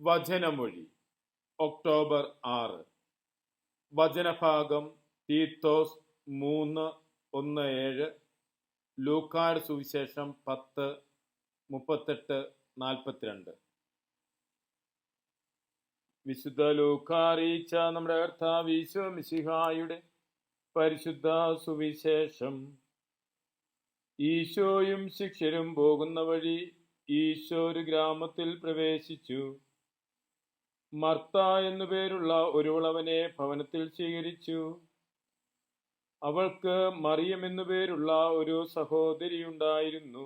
വചനമൊഴി. October ആറ്. വചനഭാഗം തീത്തോസ് മൂന്ന് ഒന്ന് ഏഴ്. ലൂക്കാട് സുവിശേഷം പത്ത് മുപ്പത്തെട്ട് നാൽപ്പത്തിരണ്ട്. വിശുദ്ധ ലൂക്കാറിയിച്ച നമ്മുടെ കർത്താവ് മിശിഹായുടെ പരിശുദ്ധ സുവിശേഷം. ഈശോയും ശിക്ഷരും പോകുന്ന വഴി ഈശോ ഒരു ഗ്രാമത്തിൽ പ്രവേശിച്ചു. മർത്ത എന്നു പേരുള്ള ഒരുവളവനെ ഭവനത്തിൽ സ്വീകരിച്ചു. അവൾക്ക് മറിയം എന്നു പേരുള്ള ഒരു സഹോദരി ഉണ്ടായിരുന്നു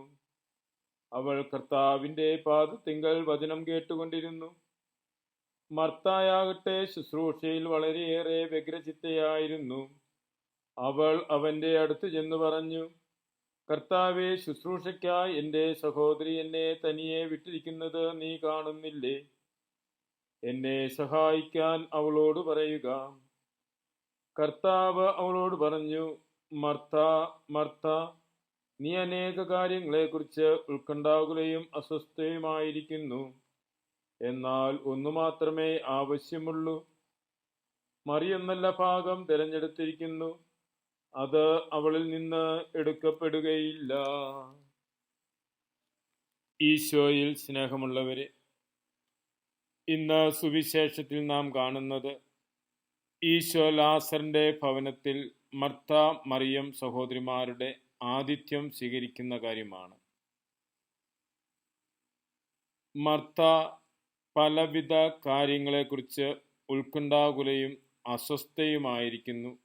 അവൾ കർത്താവിന്റെ പാദത്തിങ്കൽ വചനം കേട്ടുകൊണ്ടിരുന്നു. മർത്തായാകട്ടെ ശുശ്രൂഷയിൽ വളരെയേറെ വ്യഗ്രചിത്തയായിരുന്നു. അവൾ അവന്റെ അടുത്ത് ചെന്ന് പറഞ്ഞു കർത്താവെ ശുശ്രൂഷയ്ക്കായി എന്റെ സഹോദരി എന്നെ തനിയെ വിട്ടിരിക്കുന്നത് നീ കാണുന്നില്ലേ? എന്നെ സഹായിക്കാൻ അവളോട് പറയുക. കർത്താവ് അവളോട് പറഞ്ഞു മർത്ത മർത്ത നീ അനേക കാര്യങ്ങളെക്കുറിച്ച് ഉത്കണ്ഠാകുലയും അസ്വസ്ഥയുമായിരിക്കുന്നു. എന്നാൽ ഒന്നു മാത്രമേ ആവശ്യമുള്ളൂ. മറിയെന്നല്ല ഭാഗം തിരഞ്ഞെടുത്തിരിക്കുന്നു. അത് അവളിൽ നിന്ന് എടുക്കപ്പെടുകയില്ല. ഈശോയിൽ സ്നേഹമുള്ളവരെ ഇന്ന് സുവിശേഷത്തിൽ നാം കാണുന്നത് ഈശോ ലാസറിന്റെ ഭവനത്തിൽ മർത്ത മറിയം സഹോദരിമാരുടെ ആതിഥ്യം സ്വീകരിക്കുന്ന കാര്യമാണ്. മർത്ത പലവിധ കാര്യങ്ങളെക്കുറിച്ച് ഉത്കണ്ഠാകുലയും അസ്വസ്ഥയുമായിരിക്കുന്നു.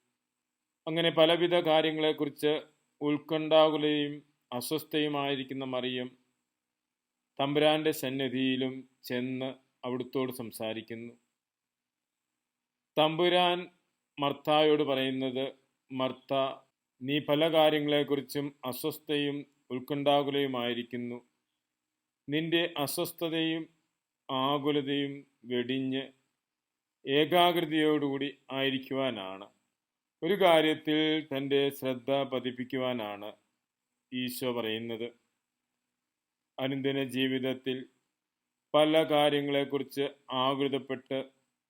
അങ്ങനെ പലവിധ കാര്യങ്ങളെക്കുറിച്ച് ഉത്കണ്ഠാകുലയും അസ്വസ്ഥയുമായിരിക്കുന്ന മറിയം തമ്പുരാന്റെ സന്നിധിയിലും ചെന്ന് അവിടുത്തോട് സംസാരിക്കുന്നു. തമ്പുരാൻ മർത്തായോട് പറയുന്നത് മർത്ത നീ പല കാര്യങ്ങളെക്കുറിച്ചും അസ്വസ്ഥയും ഉത്കണ്ഠാകുലയുമായിരിക്കുന്നു. നിന്റെ അസ്വസ്ഥതയും ആകുലതയും വെടിഞ്ഞ് ഏകാഗ്രതയോടുകൂടി ആയിരിക്കുവാനാണ്. ഒരു കാര്യത്തിൽ തന്റെ ശ്രദ്ധ പതിപ്പിക്കുവാനാണ് ഈശോ പറയുന്നത്. അനുദിന ജീവിതത്തിൽ പല കാര്യങ്ങളെക്കുറിച്ച് ആകൃതപ്പെട്ട്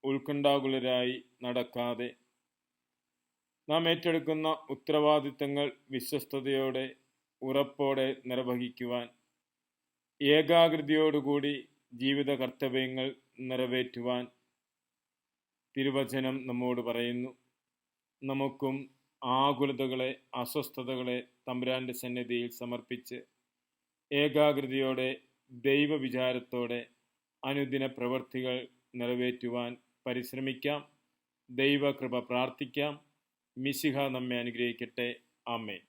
ഉത്കണ്ഠാകുലരായി നടക്കാതെ നാം ഏറ്റെടുക്കുന്ന ഉത്തരവാദിത്തങ്ങൾ വിശ്വസ്തയോടെ ഉറപ്പോടെ നിർവഹിക്കുവാൻ ഏകാഗ്രതയോടുകൂടി ജീവിത കർത്തവ്യങ്ങൾ നിറവേറ്റുവാൻ തിരുവചനം നമ്മോട് പറയുന്നു. നമുക്കും ആകുലതകളെ അസ്വസ്ഥതകളെ തമ്പുരാന്റെ സന്നിധിയിൽ സമർപ്പിച്ച് ഏകാഗ്രതയോടെ ദൈവവിചാരത്തോടെ അനുദിന പ്രവൃത്തികൾ നിറവേറ്റുവാൻ പരിശ്രമിക്കാം. ദൈവകൃപ പ്രാർത്ഥിക്കാം. മിശിഹ നമ്മെ അനുഗ്രഹിക്കട്ടെ. ആമേ